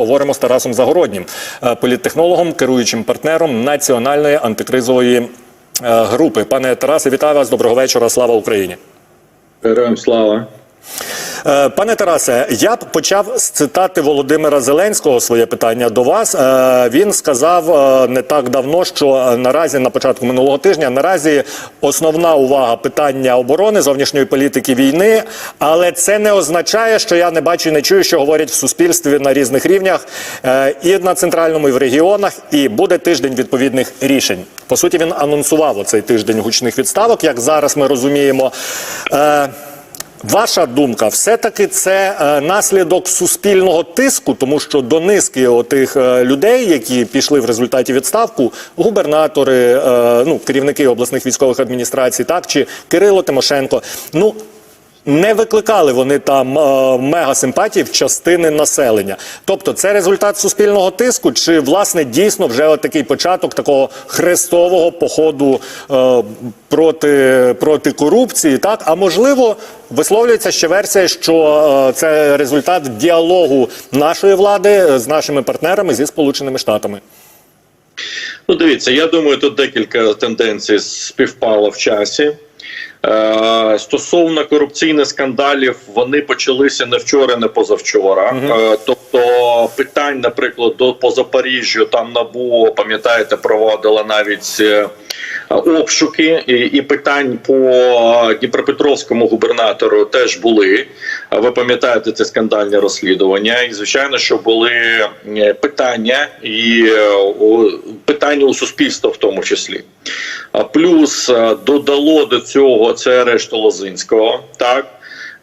поговоримо з Тарасом Загороднім, е, політтехнологом, керуючим партнером національної антикризової е, групи. Пане Тарасе, вітаю вас. Доброго вечора. Слава Україні. Героям слава. Е, Пане Тарасе, я б почав з цитати Володимира Зеленського своє питання до вас. Е, Він сказав е, не так давно, що наразі на початку минулого тижня наразі основна увага питання оборони, зовнішньої політики війни, але це не означає, що я не бачу і не чую, що говорять в суспільстві на різних рівнях і на центральному, і в регіонах, і буде тиждень відповідних рішень. По суті, він анонсував оцей тиждень гучних відставок, як зараз ми розуміємо. Ваша думка, все-таки це е, наслідок суспільного тиску, тому що до низки отих е, людей, які пішли в результаті відставку, губернатори, е, ну керівники обласних військових адміністрацій, так чи Кирило Тимошенко, ну. Не викликали вони там е, мега симпатії в частини населення. Тобто, це результат суспільного тиску, чи власне дійсно вже такий початок такого хрестового походу е, проти, проти корупції, так а можливо, висловлюється ще версія, що е, це результат діалогу нашої влади з нашими партнерами зі Сполученими Штатами. Ну, дивіться, я думаю, тут декілька тенденцій співпало в часі. Е, стосовно корупційних скандалів, вони почалися не вчора, не позавчора. Е, тобто, питань, наприклад, до по Запоріжжю там набу пам'ятаєте, проводила навіть е, обшуки, і, і питань по Дніпропетровському губернатору теж були. Ви пам'ятаєте це скандальне розслідування? І звичайно, що були питання і питання у суспільства в тому числі. А плюс е, додало до цього це арешт Лозинського. Так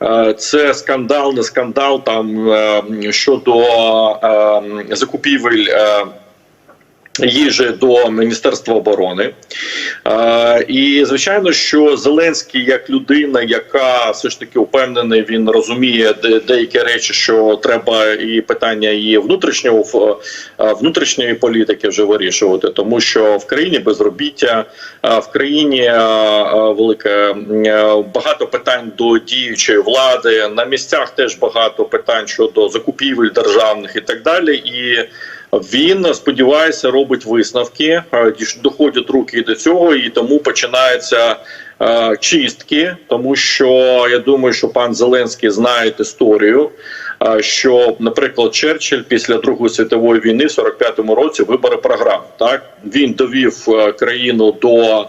Е, це скандал, не скандал там е, щодо закупівель. Їжі до Міністерства оборони, і звичайно, що Зеленський, як людина, яка все ж таки впевнений, він розуміє де, деякі речі, що треба і питання і внутрішнього внутрішньої політики вже вирішувати, тому що в країні безробіття, в країні велике багато питань до діючої влади. На місцях теж багато питань щодо закупівель державних і так далі. І він сподіваюся робить висновки, е, доходять руки до цього, і тому починаються е, чистки. Тому що я думаю, що пан Зеленський знає історію. е, Що, наприклад, Черчилль після Другої світової війни в 45-му році вибори програв. Так він довів е, країну до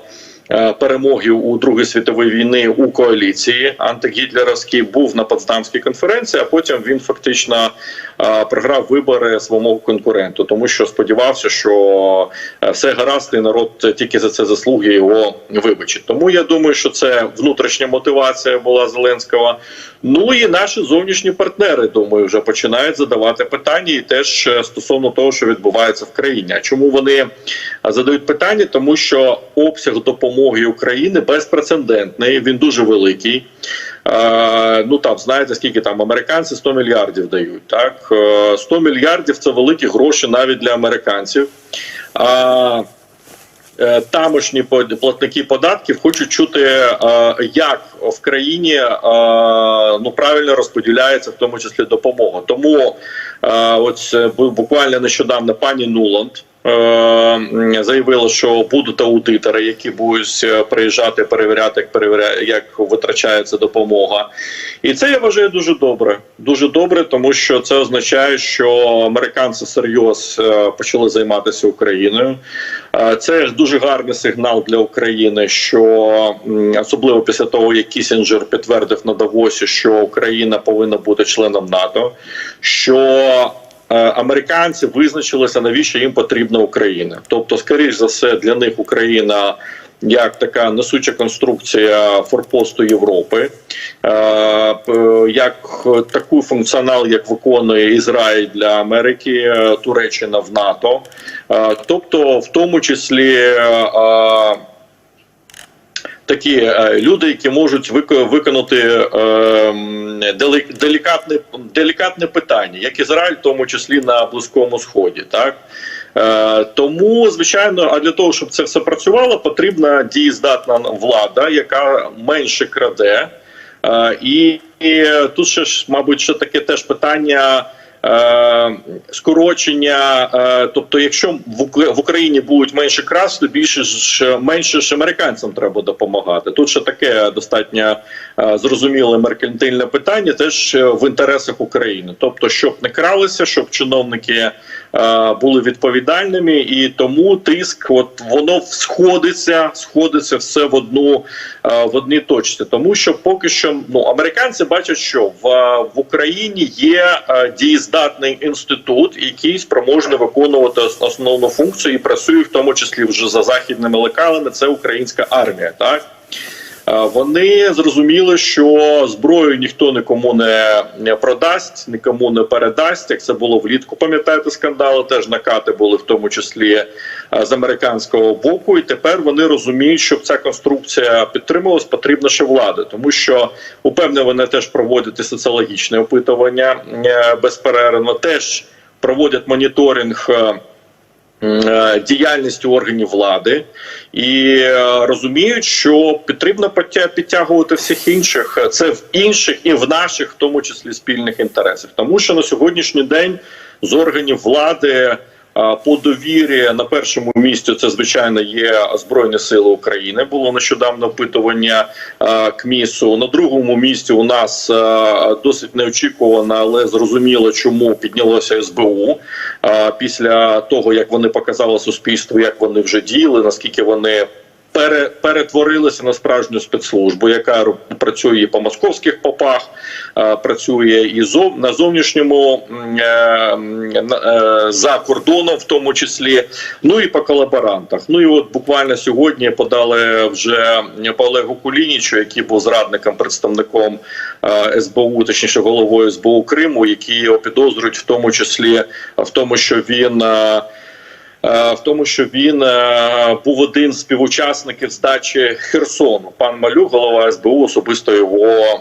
перемоги у Другій світовій війни у коаліції антигітлерівській був на Потсдамській конференції, а потім він фактично програв вибори своєму конкуренту, тому що сподівався, що е, все гаразд, і народ тільки за це заслуги його вибачить. Тому я думаю, що це внутрішня мотивація була Зеленського. Ну і наші зовнішні партнери, думаю, вже починають задавати питання, і теж е, стосовно того, що відбувається в країні. А чому вони е, задають питання? Тому що обсяг допомоги України безпрецедентний, він дуже великий. Е, ну там знаєте, скільки там американці 100 мільярдів дають. Так Е, 100 мільярдів це великі гроші навіть для американців. А е, тамошні платники податків хочуть чути, е, як в країні е, ну правильно розподіляється в тому числі допомога. Тому е, е, буквально нещодавно пані Нуланд. Е, м, Заявила, що будуть аудитори, які будуть е, приїжджати, перевіряти, як перевіряє, як витрачається допомога, і це я вважаю дуже добре. Дуже добре, тому що це означає, що американці серйоз е, почали займатися Україною. Це дуже гарний сигнал для України, що особливо після того, як Кісінджер підтвердив на Давосі, що Україна повинна бути членом НАТО. що Американці визначилися, навіщо їм потрібна Україна. Тобто, скоріш за все, для них Україна як така несуча конструкція форпосту Європи, е, як таку функціонал, як виконує Ізраїль для Америки, е, Туреччина в НАТО, Е, тобто, в тому числі. Такі е, люди, які можуть виконати е, делікатне, делікатне питання, як Ізраїль, в тому числі на Близькому Сході, так Е, тому, звичайно, а для того, щоб це все працювало, потрібна дієздатна влада, яка менше краде. І тут ще ж, мабуть, ще таке теж питання. Е, скорочення, е, тобто, якщо в Україні будуть менше красти, більше ж менше ж американцям треба допомагати. Тут ще таке достатньо е, зрозуміле меркантильне питання, теж в інтересах України. Тобто, щоб не кралися, щоб чиновники були відповідальними, і тому тиск, от воно сходиться, сходиться все в одну в одній точці. Тому що поки що ну американці бачать, що в, в Україні є е, дієздатний інститут, який спроможний виконувати основну функцію і працює в тому числі вже за західними лекалами. Це українська армія, так. Е, Вони зрозуміли, що зброю ніхто нікому не продасть, нікому не передасть. Як це було влітку, пам'ятаєте скандали? Теж накати були в тому числі е, з американського боку. І тепер вони розуміють, щоб ця конструкція підтримувалась, потрібна ще влада, тому що упевнено, вони теж проводять соціологічне опитування е, безперервно, теж проводять моніторинг. Е, діяльністю органів влади і е, розуміють, що потрібно підтягувати всіх інших. Це в інших і в наших, в тому числі, спільних інтересах. Тому що на сьогоднішній день з органів влади. По довірі на першому місці це звичайно є Збройні Сили України. Було нещодавно опитування КМІСу. На другому місці у нас досить неочікувано, але зрозуміло, чому піднялося СБУ після того, як вони показали суспільству, як вони вже діяли, наскільки вони. Пере- Перетворилися на справжню спецслужбу, яка працює по московських попах, працює і зов на зовнішньому е, е, за кордоном, в тому числі, ну і по колаборантах. Ну і от буквально сьогодні подали вже по Олегу Кулінічу, який був зрадником, представником СБУ, точніше головою СБУ Криму, які його підозрюють в тому числі в тому, що він. Е, е, В тому, що він е, був один з співучасників здачі Херсону. Пан Малюк, голова СБУ, особисто його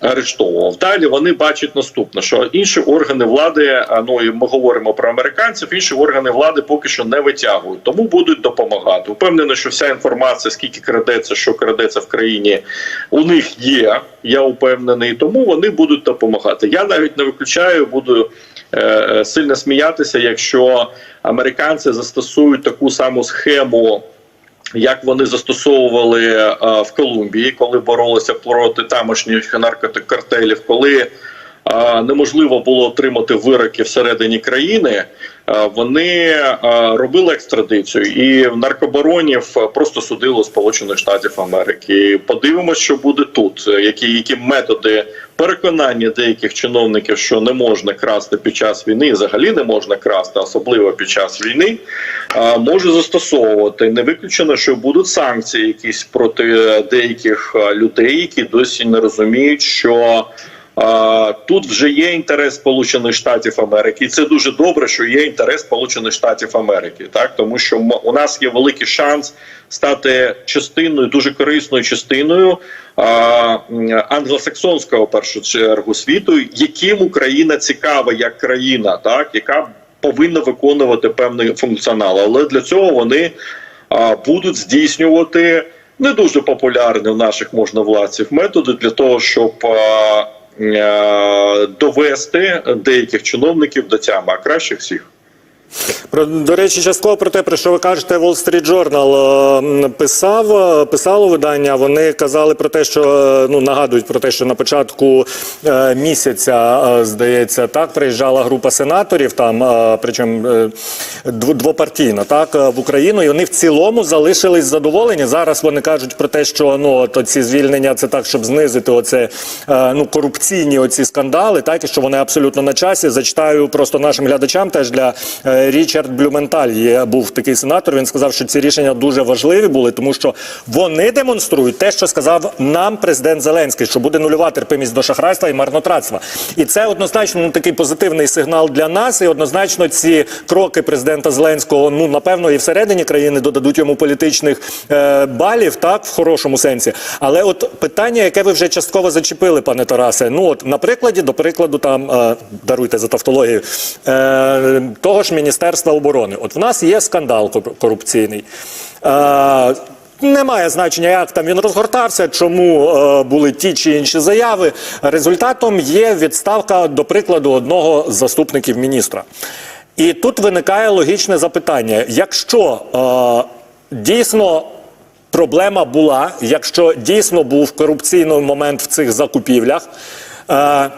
арештовував. Далі вони бачать наступне, що інші органи влади, а, ну і ми говоримо про американців, інші органи влади поки що не витягують, тому будуть допомагати. Впевнено, що вся інформація, скільки крадеться, що крадеться в країні, у них є. Я впевнений, тому вони будуть допомагати. Я навіть не виключаю, буду е, е, сильно сміятися, якщо американці застосують таку саму схему як вони застосовували а, в Колумбії, коли боролися проти тамошніх наркотикартелів, коли а, неможливо було отримати вироки всередині країни, е, вони е, робили екстрадицію, і наркобаронів е, просто судили з Сполучених Штатів Америки. Подивимось, що буде тут, е, які, які методи переконання деяких чиновників, що не можна красти під час війни, і взагалі не можна красти, особливо під час війни, е, може застосовувати. Не виключено, що будуть санкції якісь проти деяких е, людей, які досі не розуміють, що. Тут вже є інтерес Сполучених Штатів Америки, і це дуже добре, що є інтерес Сполучених Штатів Америки, так тому що у нас є великий шанс стати частиною, дуже корисною частиною англосаксонського першу чергу світу, яким Україна цікава як країна, так яка повинна виконувати певний функціонал. Але для цього вони а, будуть здійснювати не дуже популярні в наших можновладців методи для того, щоб довести деяких чиновників до тями, а краще всіх. До речі, частково про те, про що ви кажете, Wall Street Journal е, писав, е, писало видання. Вони казали про те, що е, ну нагадують про те, що на початку місяця, здається, так приїжджала група сенаторів, там причому двопартійна, так в Україну, і вони в цілому залишились задоволені. Зараз вони кажуть про те, що ну от ці звільнення це так, щоб знизити оце ну корупційні оці скандали, так і що вони абсолютно на часі. Зачитаю просто нашим глядачам теж для Річард Блюменталь є був такий сенатор. Він сказав, що ці рішення дуже важливі були, тому що вони демонструють те, що сказав нам президент Зеленський, що буде нульова терпимість до шахрайства і марнотратства. І це однозначно ну, такий позитивний сигнал для нас. І однозначно ці кроки президента Зеленського, ну напевно, і всередині країни додадуть йому політичних е, балів, так в хорошому сенсі. Але от питання, яке ви вже частково зачепили, пане Тарасе. Ну от на прикладі, до прикладу, там е, даруйте за тавтологію е, того ж Міністерства оборони. От в нас є скандал кор- корупційний. Е, Немає значення, як там він розгортався, чому е, були ті чи інші заяви. Результатом є відставка, до прикладу, одного з заступників міністра. І тут виникає логічне запитання: якщо е, дійсно проблема була, якщо дійсно був корупційний момент в цих закупівлях, е,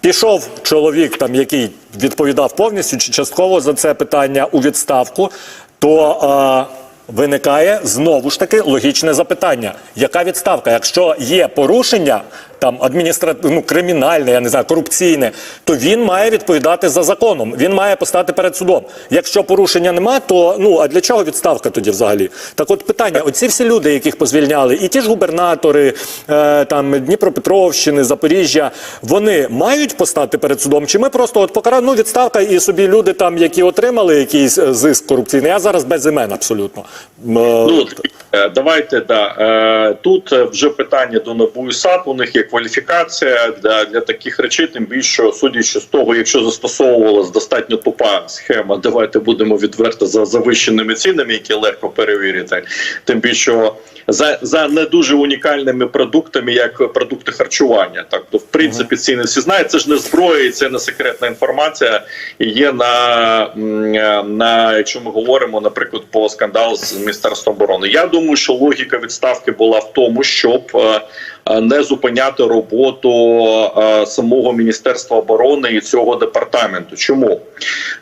пішов чоловік, там, який відповідав повністю чи частково за це питання у відставку, то е, виникає знову ж таки логічне запитання: яка відставка? Якщо є порушення там адміністративне, ну, кримінальне, я не знаю, корупційне, то він має відповідати за законом. Він має постати перед судом. Якщо порушення нема, то ну а для чого відставка тоді взагалі? Так, от питання: оці всі люди, яких позвільняли, і ті ж губернатори е, там Дніпропетровщини, Запоріжжя, вони мають постати перед судом? Чи ми просто от покарали, ну відставка і собі люди там, які отримали якийсь е, зиск корупційний, я зараз без імен абсолютно. Е, Ну е, давайте да е, тут е, вже питання до НАБУ і САП. У них є кваліфікація для, для таких речей. Тим більше судячи з того, якщо застосовувалась достатньо тупа схема, давайте будемо відверто за завищеними цінами, які легко перевірити. Тим більше за, за не дуже унікальними продуктами, як продукти харчування. Так то в принципі ціни всі знають. Це ж не зброя, і це не секретна інформація. І є на, на якщо ми говоримо, наприклад, по скандалу з міністерством оборони. Я думаю, що логіка відставки була в тому, щоб е, не зупиняти роботу е, самого міністерства оборони і цього департаменту. Чому?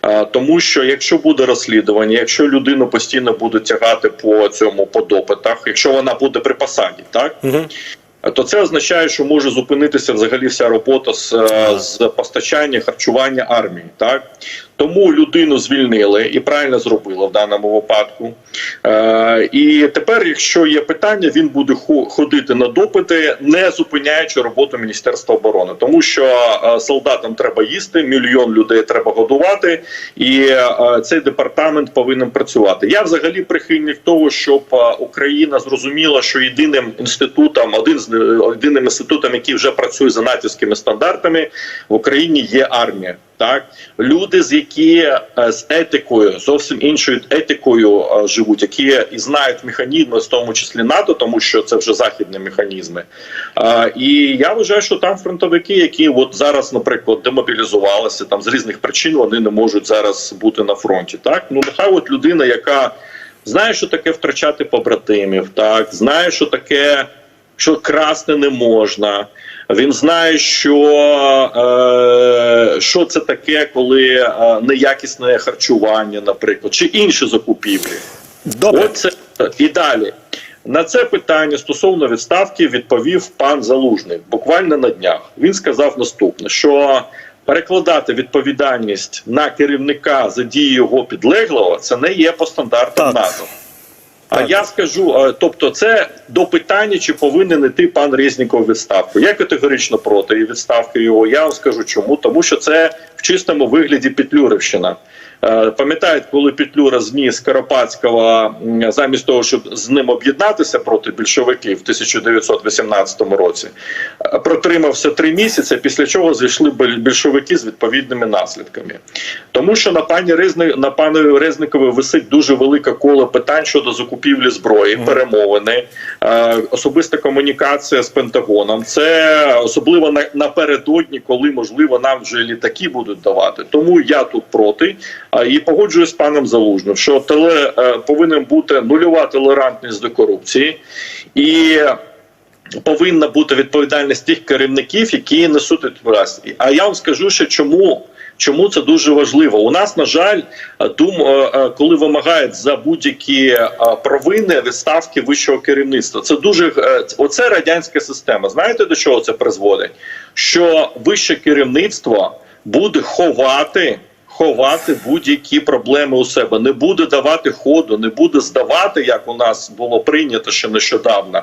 Е, Тому що якщо буде розслідування, якщо людину постійно будуть тягати по цьому по допитах, якщо вона буде при посаді, так то це означає, що може зупинитися взагалі вся робота з, е, з постачання харчування армії. Так тому людину звільнили і правильно зробили в даному випадку. Е, і тепер, якщо є питання, він буде хо- ходити на допити, не зупиняючи роботу Міністерства оборони, тому що е, солдатам треба їсти, мільйон людей треба годувати, і е, цей департамент повинен працювати. Я взагалі прихильник того, щоб е, Україна зрозуміла, що єдиним інститутом, один з єдиним інститутом, який вже працює за натівськими стандартами в Україні, є армія. Так, люди, з які е, з етикою, зовсім іншою етикою е, живуть, які і знають механізми, в тому числі НАТО, тому що це вже західні механізми. Е, І я вважаю, що там фронтовики, які от зараз, наприклад, демобілізувалися там з різних причин, вони не можуть зараз бути на фронті. Так, ну нехай от людина, яка знає, що таке втрачати побратимів, так знає, що таке, що красти не можна. Він знає, що, е, що це таке, коли е, неякісне харчування, наприклад, чи інші закупівлі. Добре. Оце і далі. На це питання стосовно відставки відповів пан Залужний буквально на днях. Він сказав наступне: що перекладати відповідальність на керівника за дії його підлеглого це не є по стандартам НАТО. А я скажу, е, тобто, це до питання, чи повинен іти пан Резніков відставку. Я категорично проти відставки його. Я вам скажу чому, тому що це в чистому вигляді Петлюрівщина. Е, Пам'ятають, коли Петлюра зніс Карапацького замість того, щоб з ним об'єднатися проти більшовиків в 1918 році, е, протримався три місяці, після чого зійшли більшовики з відповідними наслідками. Тому що на пані Резни, на пану Резникові висить дуже велике коло питань щодо закупівлі зброї, перемовини, е, особиста комунікація з Пентагоном. Це особливо напередодні, коли можливо нам вже літаки будуть давати. Тому я тут проти і погоджуюсь з паном Залужним, що теле е, повинен бути нульова толерантність до корупції і. Повинна бути відповідальність тих керівників, які несуть відповідальність. А я вам скажу ще чому. Чому це дуже важливо? У нас, на жаль, дум, е, е, коли вимагають за будь-які провини відставки вищого керівництва. Це дуже оце радянська система. Знаєте до чого це призводить? Що вище керівництво буде ховати. Ховати будь-які проблеми у себе, не буде давати ходу, не буде здавати, як у нас було прийнято ще нещодавно.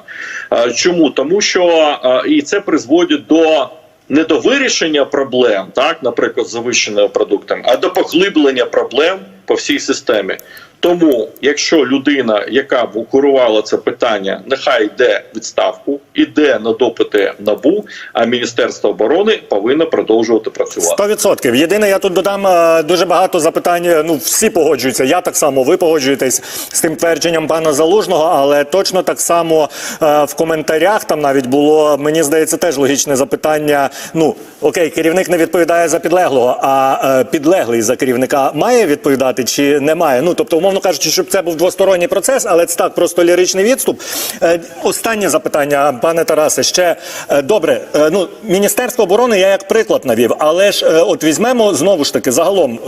Е, Чому? Тому що е, і це призводить до не до вирішення проблем, так, наприклад, завищеними продуктами, а до поглиблення проблем по всій системі. Тому, якщо людина, яка б курувала це питання, нехай йде відставку, іде на допити набу, а Міністерство оборони повинно продовжувати працювати. Сто відсотків. Єдине, я тут додам е, дуже багато запитань. е, Ну, всі погоджуються. Я так само, ви погоджуєтесь з тим твердженням пана Залужного, але точно так само е, в коментарях там навіть було, мені здається, теж логічне запитання. Ну, окей, керівник не відповідає за підлеглого, а підлеглий за керівника має відповідати чи не має? Ну, тобто, умовно кажучи, щоб це був двосторонній процес, але це так просто ліричний відступ. Е, останнє запитання, пане Тарасе, ще е, добре. Е, ну, Міністерство оборони я як приклад навів, але ж от візьмемо знову ж таки загалом.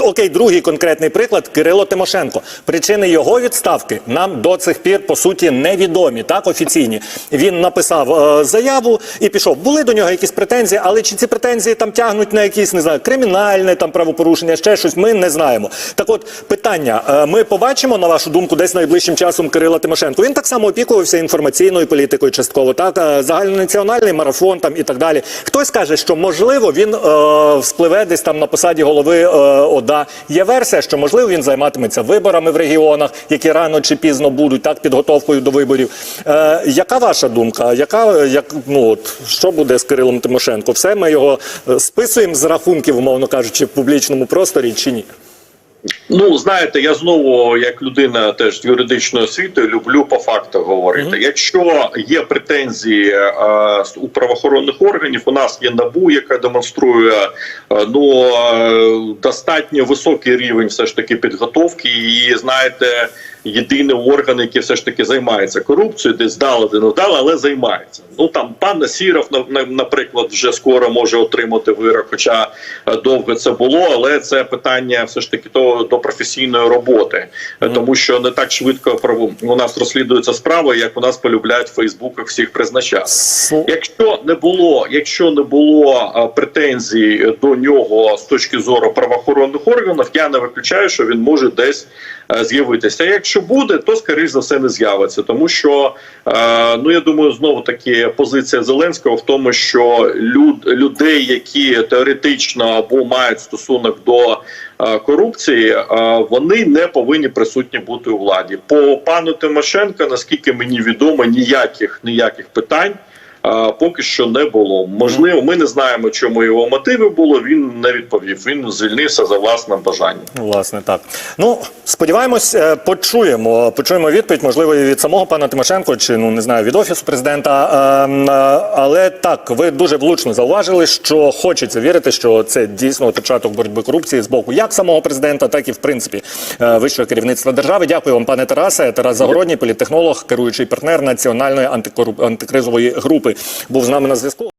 Окей, другий конкретний приклад Кирило Тимошенко. Причини його відставки нам до цих пір по суті невідомі, так офіційні. Він написав е, заяву і пішов. Були до нього якісь претензії, але чи ці претензії там тягнуть на якісь не знаю, кримінальне там правопорушення, ще щось, ми не знаємо. Так, от питання: е, ми побачимо на вашу думку, десь найближчим часом Кирила Тимошенко. Він так само опікувався інформаційною політикою, частково так е, загальнонаціональний марафон там і так далі. Хтось каже, що можливо він е, вспливе десь там на посаді голови е, ОДА. Є версія, що можливо він займатиметься виборами в регіонах, які рано чи пізно будуть так підготовкою до виборів. Е, яка ваша думка? Яка як ну от що буде з Кирилом Тимошенко? Все ми його е, списуємо з рахунків, умовно кажучи, в публічному просторі чи ні? Ну знаєте, я знову, як людина теж з юридичної освіти, люблю по фактах говорити. Якщо є претензії е, у правоохоронних органів, у нас є набу, яка демонструє е, ну е, достатньо високий рівень, все ж таки підготовки, і знаєте. Єдиний орган, який все ж таки займається корупцією, десь дали, де не вдали, але займається. Ну там пан на- наприклад, вже скоро може отримати вирок, хоча е, довго це було, але це питання все ж таки до, до професійної роботи, Е, тому що не так швидко у нас розслідуються справи, як у нас полюбляють в Фейсбуках всіх призначати. Якщо не було, якщо не було а, претензій до нього з точки зору правоохоронних органів, я не виключаю, що він може десь е, з'явитися. А Якщо буде, то скоріш за все не з'явиться, тому що е, ну я думаю, знову таки позиція Зеленського в тому, що люд, людей, які теоретично або мають стосунок до е, корупції, е, вони не повинні присутні бути у владі. По пану Тимошенко, наскільки мені відомо, ніяких ніяких питань. А, Поки що не було. Можливо, ми не знаємо, чому його мотиви було. Він не відповів. Він звільнився за власним бажанням. Власне, так. Ну, сподіваємось, е, почуємо. Почуємо відповідь, можливо, і від самого пана Тимошенко, чи ну не знаю, від офісу президента. Е, е, Але так, ви дуже влучно зауважили, що хочеться вірити, що це дійсно початок боротьби корупції з боку як самого президента, так і в принципі вищого керівництва держави. Дякую вам, пане Тарасе. Тарас Загородній, політтехнолог, керуючий партнер національної антикоруп... антикризової групи, був з нами на зв'язку.